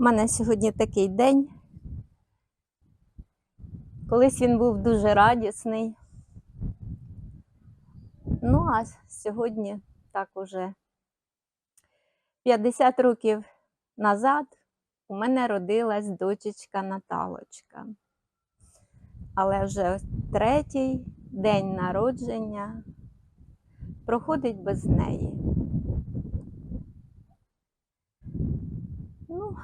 У мене сьогодні такий день. Колись він був дуже радісний. Ну, а сьогодні так уже 50 років назад у мене родилась дочечка Наталочка. Але вже третій день народження проходить без неї. Ну,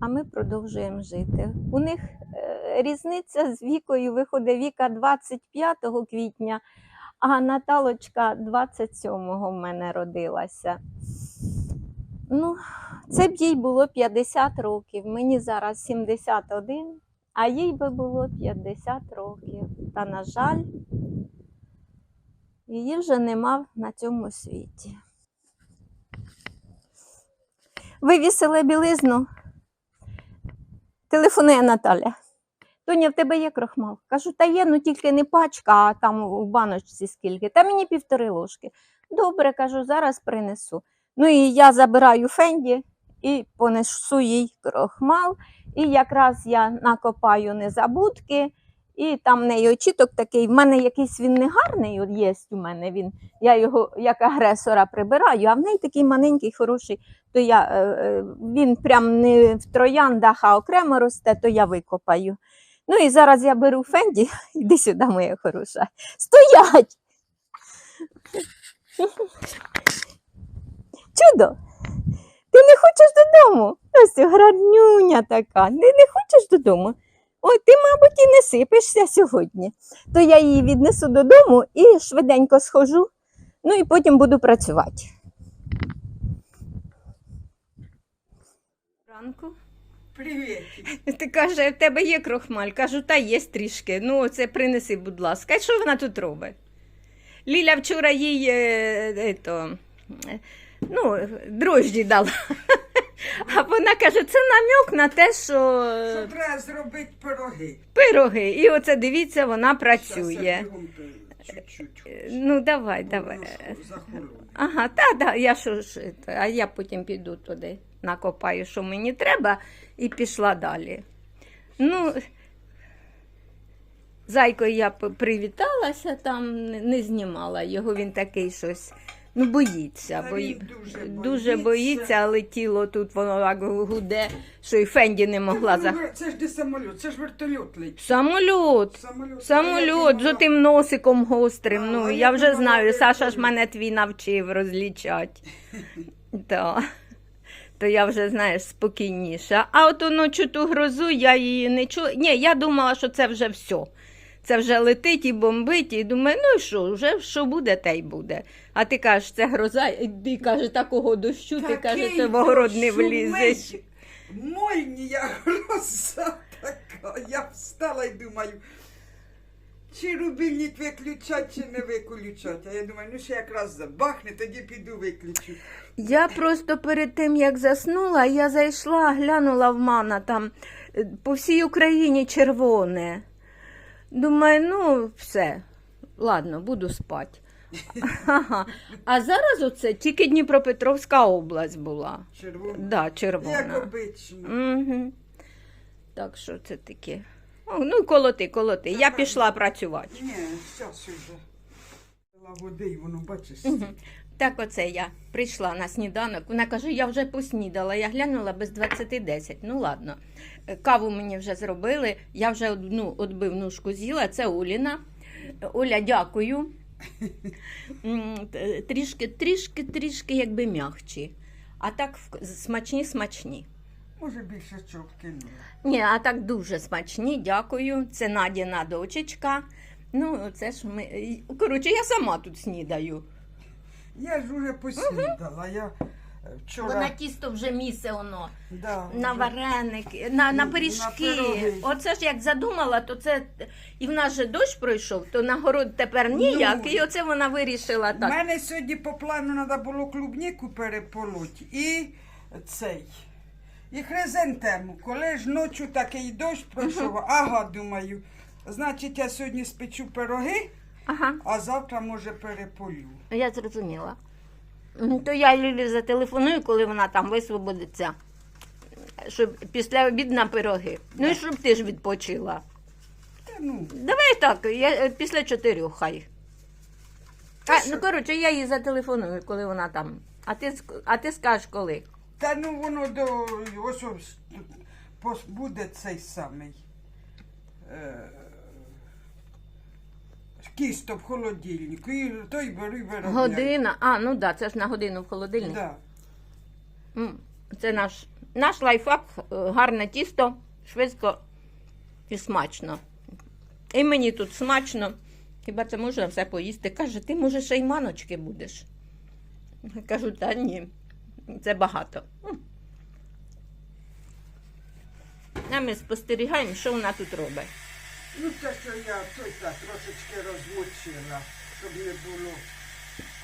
а ми продовжуємо жити. У них е, різниця з вікою виходить Віка 25 квітня, а Наталочка 27-го в мене родилася. Ну, це б їй було 50 років. Мені зараз 71, а їй би було 50 років. Та, на жаль, її вже нема на цьому світі. Вивісили білизну. Телефонує Наталя. Тоня, в тебе є крохмал? Кажу, та є, ну тільки не пачка, а там у баночці скільки. Та мені півтори ложки. Добре, кажу, зараз принесу. Ну і я забираю фенді і понесу їй крохмал. І якраз я накопаю незабудки, і там в неї очіток такий. В мене якийсь він негарний от є у мене. Він, я його як агресора прибираю, а в неї такий маленький, хороший, то я, е, е, він прям не в трояндах, а окремо росте, то я викопаю. Ну і зараз я беру фенді, іди сюди, моя хороша. Стоять! Чудо! Ти не хочеш додому? Ось гранюня така. Ти не хочеш додому? Ой, ти, мабуть, і не сипишся сьогодні. То я її віднесу додому і швиденько схожу, ну і потім буду працювати. Ранку. Привіт. Ти каже, в тебе є крохмаль. Кажу, та є трішки. Ну, оце принеси, будь ласка. А що вона тут робить? Ліля вчора їй е, ето, е, ну, дрожджі дала. А вона каже, це намек на те, що Що треба зробити пироги? пироги. І оце дивіться, вона Щас працює. бігом чуть-чуть. Е, Ну, давай, давай. Захолоне. Ага, та, да, я що ж, це, а я потім піду туди, накопаю, що мені треба, і пішла далі. Ну, зайкою я п- привіталася, там не- не знімала його, він такий щось. Ну, боїться, бої... дуже дуже боїться. але тіло тут воно так гуде, що й Фенді не могла Це, за. це ж не самоліт, це ж вертольот летить. Самоліт. Самоліт. Самоліт з отим носиком гострим. А, Ну, а я вже знаю, Саша ж мене твій навчив розлічати. То, то я вже, знаєш, спокійніша. А от ночу ту грозу я її не чула. Ні, я думала, що це вже все. Це вже летить і бомбить, і думаю, ну і що, вже що буде, те й буде. А ти кажеш, це гроза, і ти каже, такого дощу, ти каже, ти в огород не влізеш. Мольнія гроза така. Я встала і думаю, чи рубільник виключать, чи не виключать. А я думаю, ну ще якраз забахне, тоді піду виключу. Я просто перед тим, як заснула, я зайшла, глянула в мана там е, по всій Україні червоне. Думаю, ну все, ладно, буду спати. Ага. А зараз оце тільки Дніпропетровська область була. Червоно. Да, Як червона. обично. Угу. Так що це таке. О, ну, колоти, колоти. Я пішла працювати. Ні, зараз уже. Води, воно, бачиш, Мгм. Так оце я прийшла на сніданок. Вона каже, я вже поснідала. Я глянула без 20-10. Ну ладно. Е, Каву мені вже зробили. Я вже одну отбивнушку з'їла. Це Оліна. Оля, дякую. Трішки, трішки, трішки, якби м'ягчі. А так смачні, смачні. може більше кинула. Ні, а так дуже смачні, дякую. Це Надіна дочечка. Ну, це ж ми. Коротше, я сама тут снідаю. Я ж уже поснідала. Я е, вчора. Бо на тісто вже місце воно. Да, На вже- вареники, на, на На пиріжки. пироги. Оце ж як задумала, то це. І в нас же дощ пройшов, то на город тепер ніяк. Ну. і оце вона вирішила У так. мене сьогодні по плану треба було клубніку переполоть і цей. І хризантему. Коли ж ночі такий дощ пройшов, ага, думаю, значить я сьогодні спечу пироги, Ага, а завтра може переполю. я зрозуміла. То я Лілі зателефоную, коли вона там висвободиться. щоб після обід на пироги. Ну і щоб ти ж відпочила. Та ну, Давай так, я е, після чотирьох хай. А, ну коротше, я їй зателефоную, коли вона там. А ти, ск- а ти скажеш коли. та ну воно до ось ось тут пос- буде цей самий. Е, кісто в холодильнику. І той бери виробляй. Година. А, ну так, да, це ж на годину в холодильник. Да. М, Це наш, наш лайфхак, е, гарне тісто, швидко і смачно. І мені тут смачно. Хіба це можна все поїсти? Каже, ти може ще й маночки будеш. Я Кажу, та ні, це багато. М. А ми спостерігаємо, що вона тут робить. Ну те, що я той так трошечки розмочила, щоб не було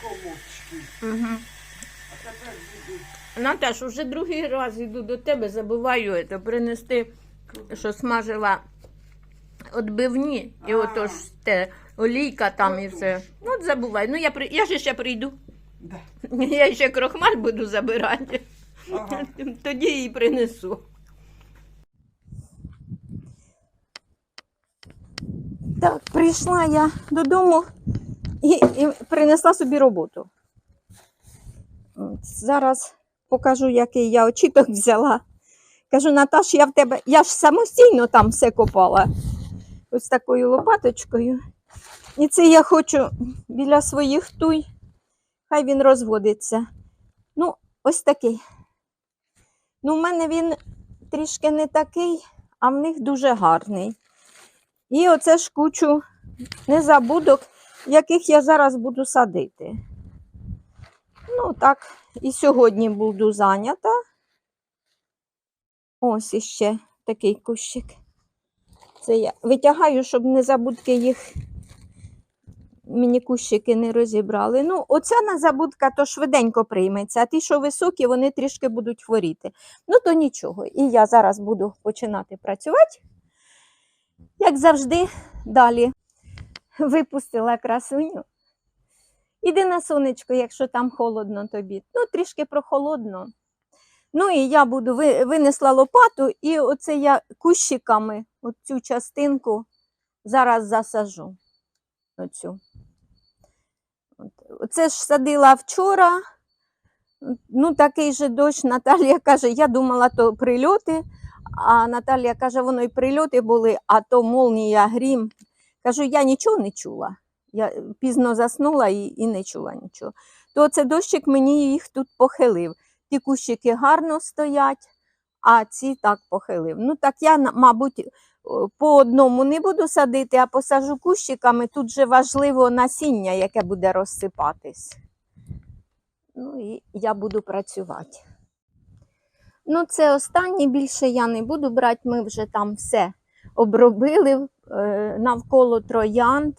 комочків. Угу. А тепер буду. Наташ, уже другий раз йду до тебе, забуваю це, принести, що смажила відбивні, і А. отож те, олійка там і Отож. все. Ну, от забувай. Ну, я, при... я ж ще прийду. Да. Я ще крохмаль буду забирати. Ага. Тоді її принесу. Так, прийшла я додому і, і принесла собі роботу. От, Зараз покажу, який я очіток взяла. Кажу, Наташ, я в тебе, я ж самостійно там все копала. Ось такою лопаточкою. І це я хочу біля своїх туй. Хай він розводиться. Ну, ось такий. Ну, в мене він трішки не такий, а в них дуже гарний. І оце ж кучу незабудок, яких я зараз буду садити. Ну, так, і сьогодні буду зайнята. Ось іще такий кущик. Це я витягаю, щоб незабудки їх мені кущики не розібрали. Ну, оця незабудка то швиденько прийметься, а ті, що високі, вони трішки будуть хворіти. Ну, то нічого. І я зараз буду починати працювати. Як завжди, далі випустила красуню. Іди на сонечко, якщо там холодно тобі. Ну, трішки прохолодно. Ну і я буду винесла лопату, і оце я кущиками оцю частинку зараз засажу. Оцю. Оце ж садила вчора. Ну, такий же дощ. Наталія каже, я думала, то прильоти. А Наталія каже, воно і прильоти були, а то молнія, грім. Кажу, я нічого не чула. Я пізно заснула і, і не чула нічого. То це дощик мені їх тут похилив. Ті кущики гарно стоять, а ці так похилив. Ну так я, мабуть, по одному не буду садити, а посажу кущиками. Тут же важливо насіння, яке буде розсипатись. Ну і я буду працювати. Ну, це останнє більше я не буду брати. Ми вже там все обробили е, навколо троянд.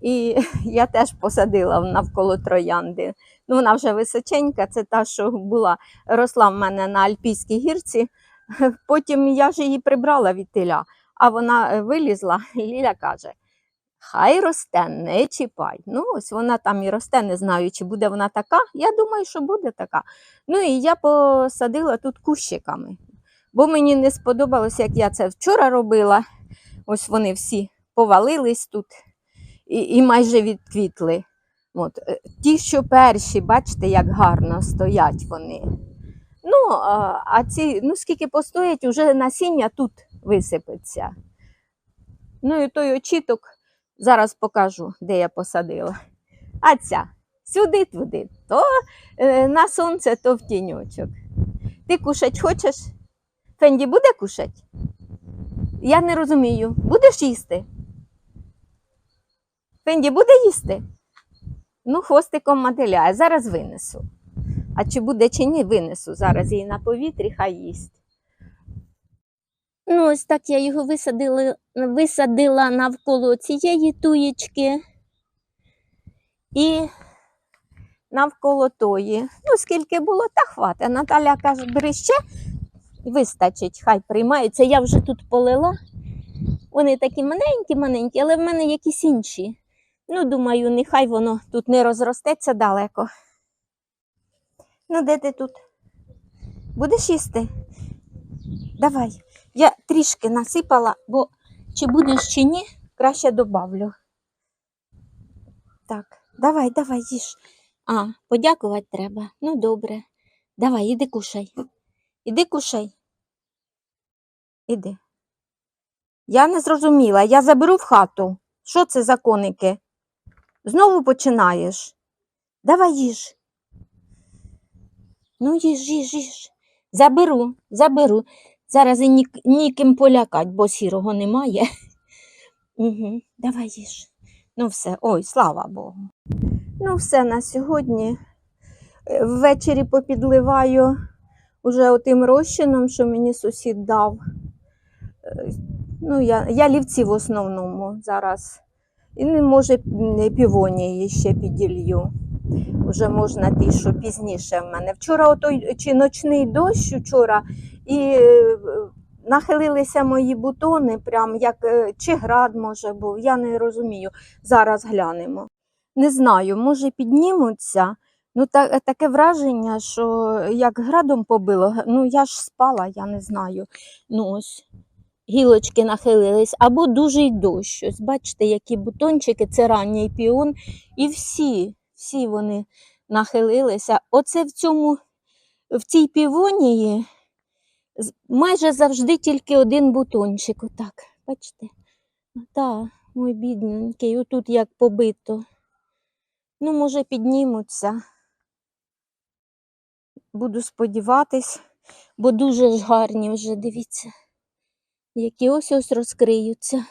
І я теж посадила навколо троянди. Ну, вона вже височенька, це та, що була, росла в мене на Альпійській гірці. Потім я ж її прибрала від теля, а вона е, вилізла, і Ліля каже: Хай росте, не чіпай. Ну, ось вона там і росте, не знаю, чи буде вона така. Я думаю, що буде така. Ну і я посадила тут кущиками, бо мені не сподобалося, як я це вчора робила. Ось вони всі повалились тут і, і майже відквітли. От. е, Ті, що перші, бачите, як гарно стоять вони. Ну, а, ці, ну скільки постоять, уже насіння тут висипеться. Ну і той очіток зараз покажу, де я посадила. А ця сюди туди, то е, на сонце, то в тіньочок. Ти кушать хочеш? Фенді буде кушать? Я не розумію. Будеш їсти? Фенді буде їсти? Ну, хвостиком мотиляє. Зараз винесу. А чи буде, чи ні, винесу. Зараз її на повітрі, хай їсть. Ну, ось так я його висадила, висадила навколо цієї туєчки і навколо тої. Ну, скільки було, та хватить. Наталя каже, бери ще, вистачить, хай приймаються. Я вже тут полила. Вони такі маленькі-маленькі, але в мене якісь інші. Ну, думаю, нехай воно тут не розростеться далеко. Ну, де ти тут? Будеш їсти? давай. Я трішки насипала, бо чи будеш чи ні, краще добавлю. Так, давай, давай, їж. А, подякувати треба. Ну, добре. Давай, іди кушай. Іди кушай. Іди. Я не зрозуміла. Я заберу в хату. Що це за коники? Знову починаєш. Давай їж. Ну, їж, їж, їж. Заберу, заберу. Зараз і ні, ніким полякать, бо сірого немає. Угу. Давай їж. Ну все, ой, слава Богу. Ну, все на сьогодні. Е, Ввечері попідливаю уже отим розчином, що мені сусід дав. Е, Ну, я, я лівці в основному зараз. І не може півонії ще піділью. Вже можна ті, що пізніше в мене. Вчора отой чи ночний дощ вчора, і е, нахилилися мої бутони, прям як е, чи град може був, я не розумію. Зараз глянемо. Не знаю, може піднімуться. Ну, та, таке враження, що як градом побило, ну я ж спала, я не знаю. Ну ось гілочки нахилились, або дужий дощ. Ось бачите, які бутончики, це ранній піон, і всі, всі вони нахилилися. Оце в цьому, в цій півонії майже завжди тільки один бутончик. Отак, бачите? Так, мой бідненький, отут як побито. Ну, може, піднімуться. Буду сподіватись, бо дуже ж гарні вже, дивіться, які ось ось розкриються.